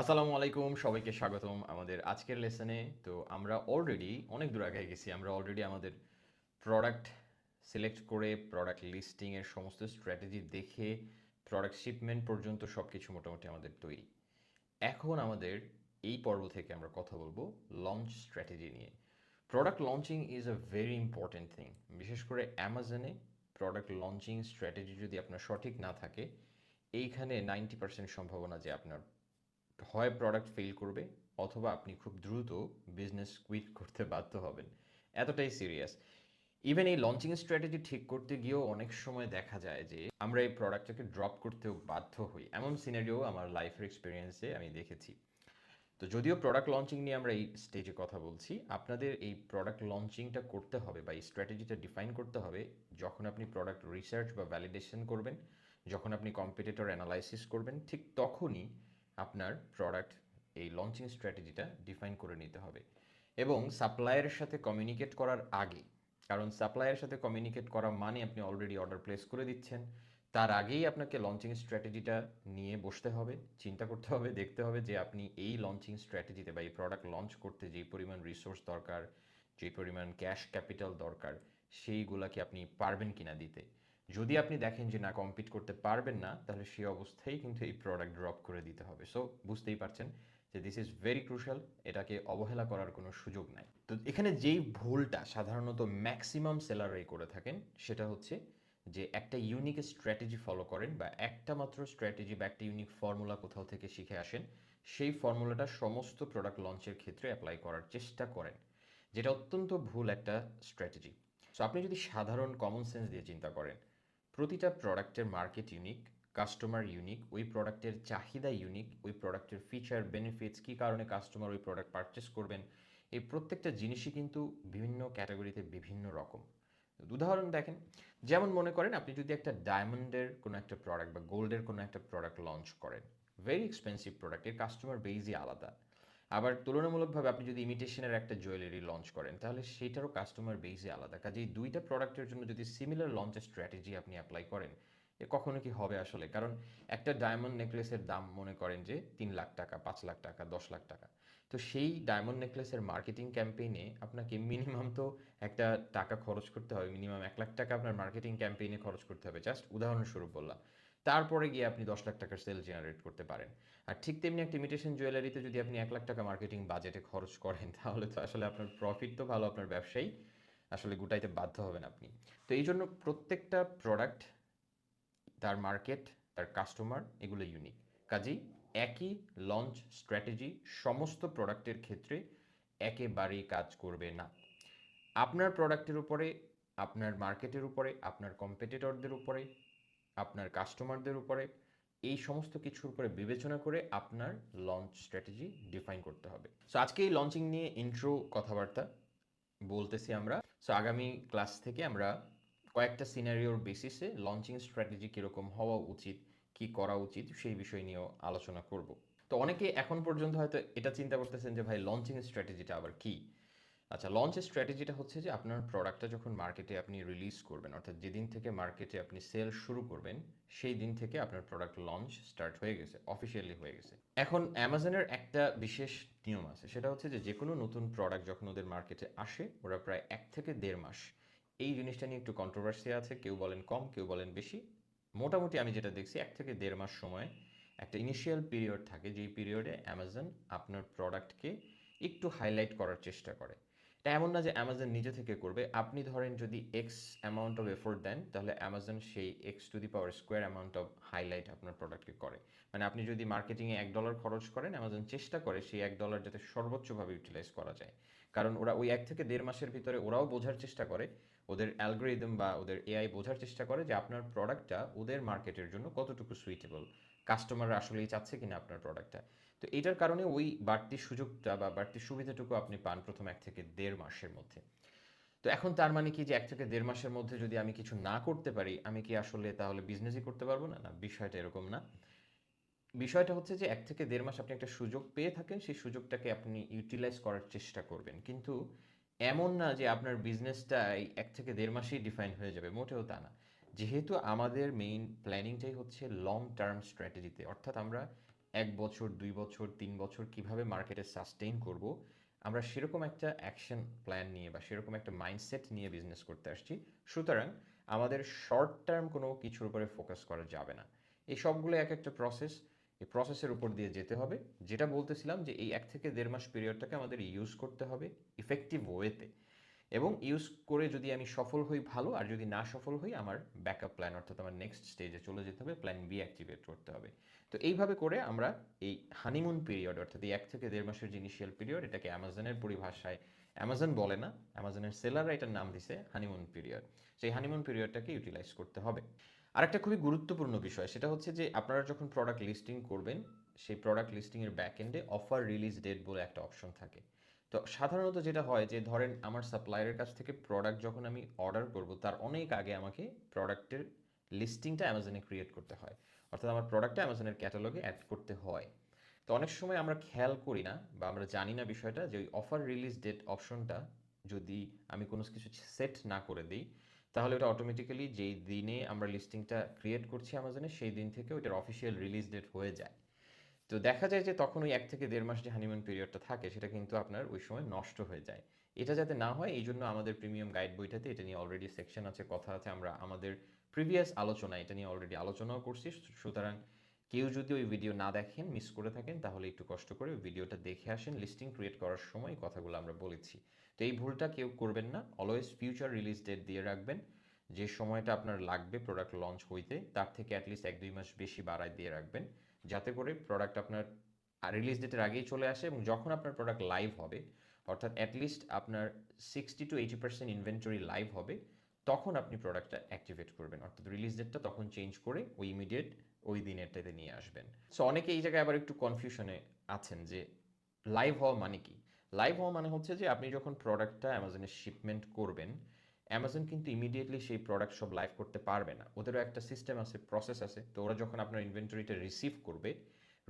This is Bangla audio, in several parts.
আসসালামু আলাইকুম, সবাইকে স্বাগতম আমাদের আজকের লেসনে তো আমরা অলরেডি অনেক দূর আগে গেছি, আমরা অলরেডি আমাদের প্রোডাক্ট সিলেক্ট করে প্রোডাক্ট লিস্টিংয়ের সমস্ত স্ট্র্যাটেজি দেখে প্রোডাক্ট শিপমেন্ট পর্যন্ত সব কিছু মোটামুটি আমাদের তৈরি। এখন আমাদের এই পর্ব থেকে আমরা কথা বলব লঞ্চ স্ট্র্যাটেজি নিয়ে। Product launching is a very important thing বিশেষ করে অ্যামাজনে প্রোডাক্ট লঞ্চিং স্ট্র্যাটেজি যদি আপনার সঠিক না থাকে, এইখানে নাইনটি পার্সেন্ট সম্ভাবনা যে আপনার হয় প্রোডাক্ট ফেল করবে অথবা আপনি খুব দ্রুত বিজনেস কুইট করতে বাধ্য হবেন। এতটাই সিরিয়াস ইভেন এই লঞ্চিং স্ট্র্যাটেজি ঠিক করতে গিয়েও অনেক সময় দেখা যায় যে আমরা এই প্রোডাক্টটাকে ড্রপ করতেও বাধ্য হই। এমন সিনারিও আমার লাইফের এক্সপিরিয়েন্সে আমি দেখেছি। তো যদিও প্রোডাক্ট লঞ্চিং নিয়ে আমরা এই স্টেজে কথা বলছি, আপনাদের এই প্রোডাক্ট লঞ্চিংটা করতে হবে বা এই স্ট্র্যাটেজিটা ডিফাইন করতে হবে যখন আপনি প্রোডাক্ট রিসার্চ বা ভ্যালিডেশন করবেন, যখন আপনি কম্পিটিটর অ্যানালাইসিস করবেন, ঠিক তখনই আপনার প্রোডাক্ট এই লঞ্চিং স্ট্র্যাটেজিটা ডিফাইন করে নিতে হবে। এবং সাপ্লায়ারের সাথে কমিউনিকেট করার আগে, কারণ সাপ্লায়ারের সাথে কমিউনিকেট করা মানে আপনি অলরেডি অর্ডার প্লেস করে দিচ্ছেন, তার আগেই আপনাকে লঞ্চিং স্ট্র্যাটেজিটা নিয়ে বসতে হবে, চিন্তা করতে হবে, দেখতে হবে যে আপনি এই লঞ্চিং স্ট্র্যাটেজিতে বা এই প্রোডাক্ট লঞ্চ করতে যেই পরিমাণ রিসোর্স দরকার যেই পরিমাণ ক্যাশ ক্যাপিটাল দরকার সেইগুলাকে আপনি পারবেন কিনা দিতে। যদি আপনি দেখেন যে না কম্পিট করতে পারবেন না, তাহলে সেই অবস্থায় কিন্তু এই প্রোডাক্ট ড্রপ করে দিতে হবে। সো বুঝতেই পারছেন যে দিস ইজ ভেরি ক্রুশাল এটাকে অবহেলা করার কোনো সুযোগ নাই। তো এখানে যেই ভুলটা সাধারণত ম্যাক্সিমাম সেলাররাই করে থাকেন, সেটা হচ্ছে যে একটা ইউনিক স্ট্র্যাটেজি ফলো করেন বা একটা মাত্র স্ট্র্যাটেজি বা একটা ইউনিক ফর্মুলা কোথাও থেকে শিখে আসেন, সেই ফর্মুলাটা সমস্ত প্রোডাক্ট লঞ্চের ক্ষেত্রে অ্যাপ্লাই করার চেষ্টা করেন। যেটা অত্যন্ত ভুল একটা স্ট্র্যাটেজি সো আপনি যদি সাধারণ কমন সেন্স দিয়ে চিন্তা করেন প্রতিটা প্রোডাক্টের মার্কেট ইউনিক কাস্টমার ইউনিক ওই প্রোডাক্টের চাহিদা ইউনিক ওই প্রোডাক্টের ফিচার বেনিফিটস কী কারণে কাস্টমার ওই প্রোডাক্ট পারচেস করবেন, এই প্রত্যেকটা জিনিসই কিন্তু বিভিন্ন ক্যাটাগরিতে বিভিন্ন রকম। উদাহরণ দেখেন, যেমন মনে করেন আপনি যদি একটা ডায়মন্ডের কোনো একটা প্রোডাক্ট বা গোল্ডের কোনো একটা প্রোডাক্ট লঞ্চ করেন ভেরি এক্সপেন্সিভ প্রোডাক্টের কাস্টমার বেইজই আলাদা। আবার তুলনামূলকভাবে আপনি যদি ইমিটেশনের একটা জুয়েলারি লঞ্চ করেন, তাহলে সেটারও কাস্টমার বেইজে আলাদা। কাজেই দুইটা প্রোডাক্টের জন্য যদি সিমিলার লঞ্চের স্ট্র্যাটেজি আপনি অ্যাপ্লাই করেন, এ কখনো কি হবে আসলে? কারণ একটা ডায়মন্ড নেকলেসের দাম মনে করেন যে তিন লাখ টাকা, পাঁচ লাখ টাকা, দশ লাখ টাকা। তো সেই ডায়মন্ড নেকলেসের মার্কেটিং ক্যাম্পেইনে আপনাকে মিনিমাম তো একটা টাকা খরচ করতে হবে। মিনিমাম এক লাখ টাকা আপনার মার্কেটিং ক্যাম্পেইনে খরচ করতে হবে। জাস্ট উদাহরণস্বরূপ বললাম। তারপরে গিয়ে আপনি দশ লাখ টাকার সেল জেনারেট করতে পারেন। আর ঠিক তেমনি একটা ইমিটেশন জুয়েলারিতে যদি আপনি এক লাখ টাকা মার্কেটিং বাজেটে খরচ করেন, তাহলে তো আসলে আপনার প্রফিট তো ভালো, আপনার ব্যবসায়ী আসলে গুটাইতে বাধ্য হবেন আপনি। তো এই জন্য প্রত্যেকটা প্রোডাক্ট তার মার্কেট তার কাস্টমার এগুলো ইউনিক কাজেই একই লঞ্চ স্ট্র্যাটেজি সমস্ত প্রোডাক্টের ক্ষেত্রে একেবারেই কাজ করবে না। আপনার প্রোডাক্টের উপরে, আপনার মার্কেটের উপরে, আপনার কম্পিটিটরদের উপরে আপনার কাস্টমারদের উপরে, এই সমস্ত কিছুর উপরে বিবেচনা করে আপনার লঞ্চ স্ট্র্যাটেজি ডিফাইন করতে হবে। সো আজকে এই লঞ্চিং নিয়ে ইন্ট্রো কথাবার্তা বলতেছি আমরা। সো আগামী ক্লাস থেকে আমরা কয়েকটা সিনারিওর বেসিসে লঞ্চিং স্ট্র্যাটেজি কীরকম হওয়া উচিত, কি করা উচিত, সেই বিষয় নিয়েও আলোচনা করব। তো, অনেকে এখন পর্যন্ত হয়তো এটা চিন্তা করতেছেন যে, ভাই লঞ্চিং স্ট্র্যাটেজিটা আবার কি? আচ্ছা লঞ্চের স্ট্র্যাটেজিটা হচ্ছে যে আপনার প্রোডাক্টটা যখন মার্কেটে আপনি রিলিজ করবেন, অর্থাৎ যেদিন থেকে মার্কেটে আপনি সেল শুরু করবেন, সেই দিন থেকে আপনার প্রোডাক্ট লঞ্চ স্টার্ট হয়ে গেছে অফিসিয়ালি হয়ে গেছে। এখন অ্যামাজনের একটা বিশেষ নিয়ম আছে, সেটা হচ্ছে যে যে কোনো নতুন প্রোডাক্ট যখন ওদের মার্কেটে আসে, ওরা প্রায় এক থেকে দেড় মাস, এই জিনিসটা নিয়ে একটু কন্ট্রোভার্সি আছে, কেউ বলেন কম, কেউ বলেন বেশি। মোটামুটি আমি যেটা দেখছি, এক থেকে দেড় মাস সময় একটা ইনিশিয়াল পিরিয়ড থাকে, যেই পিরিয়ডে অ্যামাজন আপনার প্রোডাক্টকে একটু হাইলাইট করার চেষ্টা করে। এটা এমন না যে অ্যামাজন নিজে থেকে করবে। আপনি ধরেন যদি এক্স অ্যামাউন্ট অফ এফোর্ট দেন, তাহলে অ্যামাজন সেই X to the power square amount of highlight আপনার প্রোডাক্টকে করে। মানে আপনি যদি মার্কেটিংয়ে এক ডলার খরচ করেন অ্যামাজন চেষ্টা করে সেই এক ডলার যাতে সর্বোচ্চভাবে ইউটিলাইজ করা যায়। কারণ ওরা ওই এক থেকে দেড় মাসের ভিতরে ওরাও বোঝার চেষ্টা করে ওদের অ্যালগোরিদম বা ওদের এআই বোঝার চেষ্টা করে যে আপনার প্রোডাক্টটা ওদের মার্কেটের জন্য কতটুকু সুইটেবল কাস্টমাররা আসলেই চাচ্ছে কিনা আপনার প্রোডাক্টটা তো এটার কারণে ওই বাড়তি সুযোগটা বা বাড়তি সুবিধাটুকু আপনি পান প্রথম এক থেকে দেড় মাসের মধ্যে। তো এখন তার মানে কি যে এক থেকে দেড় মাসের মধ্যে যদি আমি কিছু না করতে পারি, আমি কি আসলে তাহলে বিজনেসই করতে পারব না? না, বিষয়টা এরকম না। বিষয়টা হচ্ছে যে এক থেকে দেড় মাস আপনি একটা সুযোগ পেয়ে থাকেন, সেই সুযোগটাকে আপনি ইউটিলাইজ করার চেষ্টা করবেন। কিন্তু এমন না যে আপনার বিজনেসটা এই এক থেকে দেড় মাসেই ডিফাইন হয়ে যাবে, মোটেও তা না। যেহেতু আমাদের মেইন প্ল্যানিংটাই হচ্ছে লং টার্ম স্ট্র্যাটেজিতে অর্থাৎ আমরা এক বছর, দুই বছর, তিন বছর কীভাবে মার্কেটে সাস্টেইন করব, আমরা সেরকম একটা অ্যাকশন প্ল্যান নিয়ে বা সেরকম একটা মাইন্ডসেট নিয়ে বিজনেস করতে আসছি। সুতরাং আমাদের শর্ট টার্ম কোনো কিছুর উপরে ফোকাস করা যাবে না। এই সবগুলো এক একটা প্রসেস এই প্রসেসের উপর দিয়ে যেতে হবে। যেটা বলতেছিলাম যে এই এক থেকে দেড় মাস পিরিয়ডটাকে আমাদের ইউজ করতে হবে ইফেক্টিভ ওয়েতে এবং ইউজ করে যদি আমি সফল হই ভালো, আর যদি না সফল হই আমার ব্যাকআপ প্ল্যান অর্থাৎ আমার নেক্সট স্টেজে চলে যেতে হবে প্ল্যান বি অ্যাক্টিভেট করতে হবে। তো এইভাবে করে আমরা এই হানিমুন পিরিয়ড অর্থাৎ এই এক থেকে দেড় মাসের যে ইনিশিয়াল পিরিয়ড এটাকে অ্যামাজনের পরিভাষায় অ্যামাজন বলে না অ্যামাজনের সেলাররা এটার নাম দিছে হানিমুন পিরিয়ড সেই হানিমুন পিরিয়ডটাকে ইউটিলাইজ করতে হবে। আরেকটা খুবই গুরুত্বপূর্ণ বিষয়, সেটা হচ্ছে যে আপনারা যখন প্রোডাক্ট লিস্টিং করবেন, সেই প্রোডাক্ট লিস্টিংয়ের ব্যাক এন্ডে অফার রিলিজ ডেট বলে একটা অপশন থাকে। তো সাধারণত যেটা হয় যে ধরেন আমার সাপ্লায়ারের কাছ থেকে প্রোডাক্ট যখন আমি অর্ডার করব, তার অনেক আগে আমাকে প্রোডাক্টের লিস্টিংটা অ্যামাজনে ক্রিয়েট করতে হয়। অর্থাৎ আমার প্রোডাক্টটা অ্যামাজনের ক্যাটালগে অ্যাড করতে হয়। তো অনেক সময় আমরা খেয়াল করি না বা আমরা জানি না বিষয়টা যে ওই অফার রিলিজ ডেট অপশনটা যদি আমি কোনো কিছু সেট না করে দিই তাহলে ওটা অটোমেটিক্যালি যেই দিনে আমরা লিস্টিংটা ক্রিয়েট করছি আমাজনে সেই দিন থেকে ওইটার অফিসিয়াল রিলিজ ডেট হয়ে যায়। তো দেখা যায় যে তখন ওই এক থেকে দেড় মাস যে হানিমুন পিরিয়ডটা থাকে, সেটা কিন্তু আপনার ওই সময় নষ্ট হয়ে যায়। এটা যাতে না হয় এই জন্য আমাদের প্রিমিয়াম গাইড বইটাতে এটা নিয়ে অলরেডি সেকশন আছে, কথা আছে, আমরা আমাদের প্রিভিয়াস আলোচনা এটা নিয়ে অলরেডি আলোচনাও করছি। সুতরাং কেউ যদি ওই ভিডিও না দেখেন মিস করে থাকেন, তাহলে একটু কষ্ট করে ভিডিওটা দেখে আসেন লিস্টিং ক্রিয়েট করার সময় কথাগুলো আমরা বলেছি। তো এই ভুলটা কেউ করবেন না অলওয়েজ ফিউচার রিলিজ ডেট দিয়ে রাখবেন। যে সময়টা আপনার লাগবে প্রোডাক্ট লঞ্চ হইতে, তার থেকে অ্যাটলিস্ট এক দুই মাস বেশি বাড়ায় দিয়ে রাখবেন, যাতে করে প্রোডাক্ট আপনার রিলিজ ডেটের আগেই চলে আসে এবং যখন আপনার প্রোডাক্ট লাইভ হবে, অর্থাৎ অ্যাটলিস্ট আপনার sixty to eighty percent inventory live হবে তখন আপনি প্রোডাক্টটা অ্যাক্টিভেট করবেন। অর্থাৎ রিলিজ ডেটটা তখন চেঞ্জ করে ওই ইমিডিয়েট ওই দিনেরটাতে নিয়ে আসবেন। সো অনেকে এই জায়গায় আবার একটু কনফিউশনে আছেন যে লাইভ হওয়া মানে কি? লাইভ হওয়া মানে হচ্ছে যে আপনি যখন প্রোডাক্টটা অ্যামাজনে শিপমেন্ট করবেন অ্যামাজন কিন্তু ইমিডিয়েটলি সেই প্রোডাক্ট সব লাইভ করতে পারবে না। ওদেরও একটা সিস্টেম আছে প্রসেস আছে। তো ওরা যখন আপনার ইনভেন্টরিটা রিসিভ করবে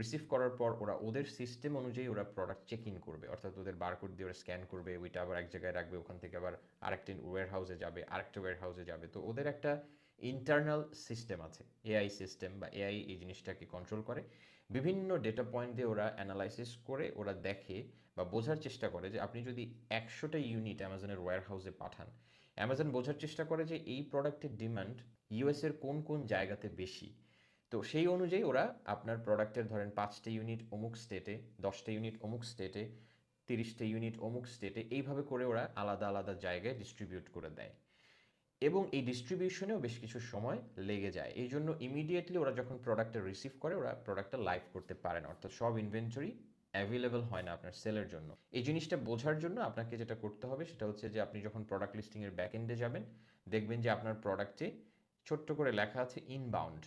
রিসিভ করার পর ওরা ওদের সিস্টেম অনুযায়ী ওরা প্রোডাক্ট চেক ইন করবে। অর্থাৎ ওদের বারকোড দিয়ে ওরা স্ক্যান করবে, ওইটা আবার এক জায়গায় রাখবে, ওখান থেকে আবার আরেকটা ওয়্যার হাউসে যাবে, আরেকটা ওয়্যার হাউসে যাবে। তো ওদের একটা ইন্টারনাল সিস্টেম আছে এআই সিস্টেম বা এআই এই জিনিসটাকে কন্ট্রোল করে। বিভিন্ন ডেটা পয়েন্ট দিয়ে ওরা অ্যানালাইসিস করে, ওরা দেখে বা বোঝার চেষ্টা করে যে আপনি যদি একশোটা ইউনিট অ্যামাজনের ওয়্যার হাউসে পাঠান অ্যামাজন বোঝার চেষ্টা করে যে এই প্রোডাক্টের ডিমান্ড ইউএসের কোন কোন জায়গাতে বেশি। তো সেই অনুযায়ী ওরা আপনার প্রোডাক্টের ধরেন পাঁচটা ইউনিট অমুক স্টেটে দশটা ইউনিট অমুক স্টেটে তিরিশটা ইউনিট অমুক স্টেটে এইভাবে করে ওরা আলাদা আলাদা জায়গায় ডিস্ট্রিবিউট করে দেয়। এবং এই ডিস্ট্রিবিউশনেও বেশ কিছু সময় লেগে যায়। এই জন্য ইমিডিয়েটলি ওরা যখন প্রোডাক্টটা রিসিভ করে, ওরা প্রোডাক্টটা লাইভ করতে পারে না। অর্থাৎ সব ইনভেন্টরি অ্যাভেলেবল হয় না আপনার সেলের জন্য। এই জিনিসটা বোঝার জন্য আপনাকে যেটা করতে হবে, সেটা হচ্ছে যে আপনি যখন প্রোডাক্ট লিস্টিংয়ের ব্যাক এন্ডে যাবেন, দেখবেন যে আপনার প্রোডাক্টে ছোট্ট করে লেখা আছে ইনবাউন্ড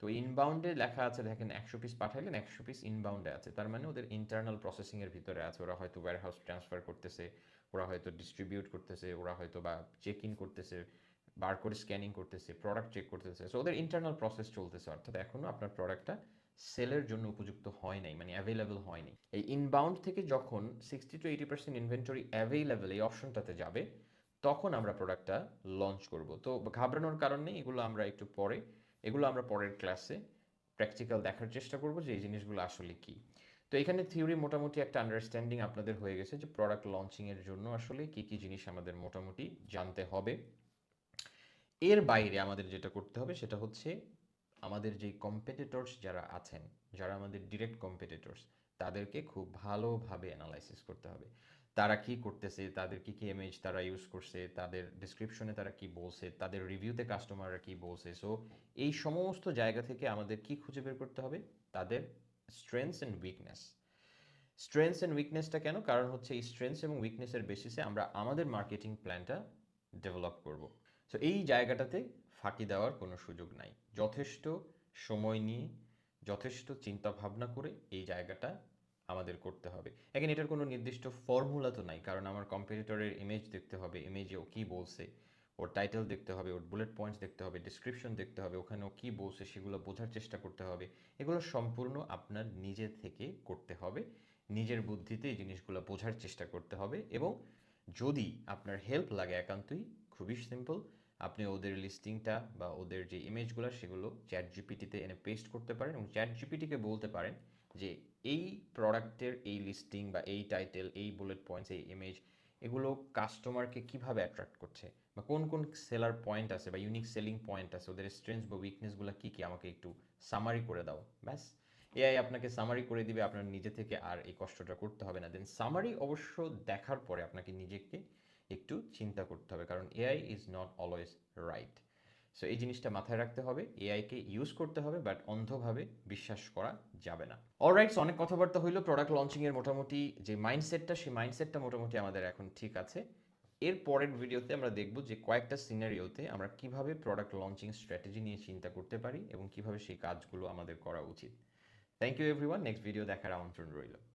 তো ইনবাউন্ডে লেখা আছে, দেখেন, একশো পিস পাঠাইলেন, একশো পিস ইনবাউন্ডে আছে। তার মানে ওদের ইন্টারনাল প্রসেসিংয়ের ভিতরে আছে। ওরা হয়তো ওয়্যার হাউস ট্রান্সফার করতেছে, ওরা হয়তো ডিস্ট্রিবিউট করতেছে, ওরা হয়তো বা চেক ইন করতেছে বারকোড স্ক্যানিং করতেছে প্রোডাক্ট চেক করতেছে। সো ওদের ইন্টারনাল প্রসেস চলতেছে, অর্থাৎ এখনও আপনার প্রোডাক্টটা সেলের জন্য উপযুক্ত হয় নাই মানে অ্যাভেলেবল হয়নি এই ইনবাউন্ড থেকে যখন sixty to eighty percent inventory available এই অপশনটাতে যাবে, তখন আমরা প্রোডাক্টটা লঞ্চ করব। তো, ঘাবড়ানোর কারণ এগুলো আমরা একটু পরে এগুলো আমরা পরের ক্লাসে প্র্যাকটিক্যাল দেখার চেষ্টা করব যে এই জিনিসগুলো আসলে কি। তো এখানে থিওরি মোটামুটি একটা আন্ডারস্ট্যান্ডিং আপনাদের হয়ে গেছে যে প্রোডাক্ট লঞ্চিংয়ের জন্য আসলে কি কি জিনিস আমাদের মোটামুটি জানতে হবে। এর বাইরে আমাদের যেটা করতে হবে সেটা হচ্ছে আমাদের যে কম্পিটিটর্স যারা আছেন, যারা আমাদের ডিরেক্ট কম্পিটিটর্স তাদেরকে খুব ভালোভাবে অ্যানালাইসিস করতে হবে। তারা কি করতেছে, তাদের কি কি ইমেজ তারা ইউজ করছে, তাদের ডিসক্রিপশনে তারা কি বলছে, তাদের রিভিউতে কাস্টমাররা কি বলছে? সো এই সমস্ত জায়গা থেকে আমাদের কি খুঁজে বের করতে হবে? তাদের strengths and weakness strengths and উইকনেসটা কেন? কারণ হচ্ছে এই স্ট্রেংথস এবং উইকনেসের বেসিসে আমরা আমাদের মার্কেটিং প্ল্যানটা ডেভেলপ করব। সো এই জায়গাটাতে ফাঁকি দেওয়ার কোনো সুযোগ নাই। যথেষ্ট সময় নিয়ে, যথেষ্ট চিন্তা ভাবনা করে এই জায়গাটা আমাদের করতে হবে। এখন এটার কোনো নির্দিষ্ট ফর্মুলা তো নাই, কারণ আমার কম্পিটিটরের ইমেজ দেখতে হবে ইমেজে ও কী বলছে, ওর টাইটেল দেখতে হবে, ওর বুলেট পয়েন্টস দেখতে হবে ডিসক্রিপশন দেখতে হবে, ওখানে ও কী বলছে সেগুলো বোঝার চেষ্টা করতে হবে। এগুলো সম্পূর্ণ আপনার নিজে থেকে করতে হবে, নিজের বুদ্ধিতে এই জিনিসগুলো বোঝার চেষ্টা করতে হবে এবং যদি আপনার হেল্প লাগে একান্তই, খুবই সিম্পল আপনি ওদের লিস্টিংটা বা ওদের যে ইমেজগুলো সেগুলো চ্যাট জিপিটিতে এনে পেস্ট করতে পারেন এবং চ্যাট জিপিটিকে বলতে পারেন যে এই প্রোডাক্টের এই লিস্টিং বা এই টাইটেল, এই বুলেট পয়েন্টস এই ইমেজ এগুলো কাস্টমারকে কীভাবে অ্যাট্রাক্ট করছে? বা কোন কোন সেলার পয়েন্ট আছে বা ইউনিক সেলিং পয়েন্ট আছে? ওদের স্ট্রেংথ বা উইকনেসগুলো কী কী? আমাকে একটু সামারি করে দাও। ব্যাস এআই আপনাকে সামারি করে দিবে, আপনার নিজে থেকে আর এই কষ্টটা করতে হবে না। দেন সামারি অবশ্য দেখার পরে আপনাকে নিজেকে একটু চিন্তা করতে হবে, কারণ AI is not always right so এই জিনিসটা মাথায় রাখতে হবে। এআইকে ইউজ করতে হবে বাট অন্ধভাবে বিশ্বাস করা যাবে না। অলরাইটস অনেক কথাবার্তা হইল। প্রোডাক্ট লঞ্চিংয়ের মোটামুটি যে মাইন্ডসেটটা সেই মাইন্ডসেটটা মোটামুটি আমাদের এখন ঠিক আছে। এর পরের ভিডিওতে আমরা দেখব যে কয়েকটা সিনারিওতে আমরা কীভাবে প্রোডাক্ট লঞ্চিং স্ট্র্যাটেজি নিয়ে চিন্তা করতে পারি এবং কীভাবে সেই কাজগুলো আমাদের করা উচিত। Thank you everyone next video দেখার আমন্ত্রণ রইল।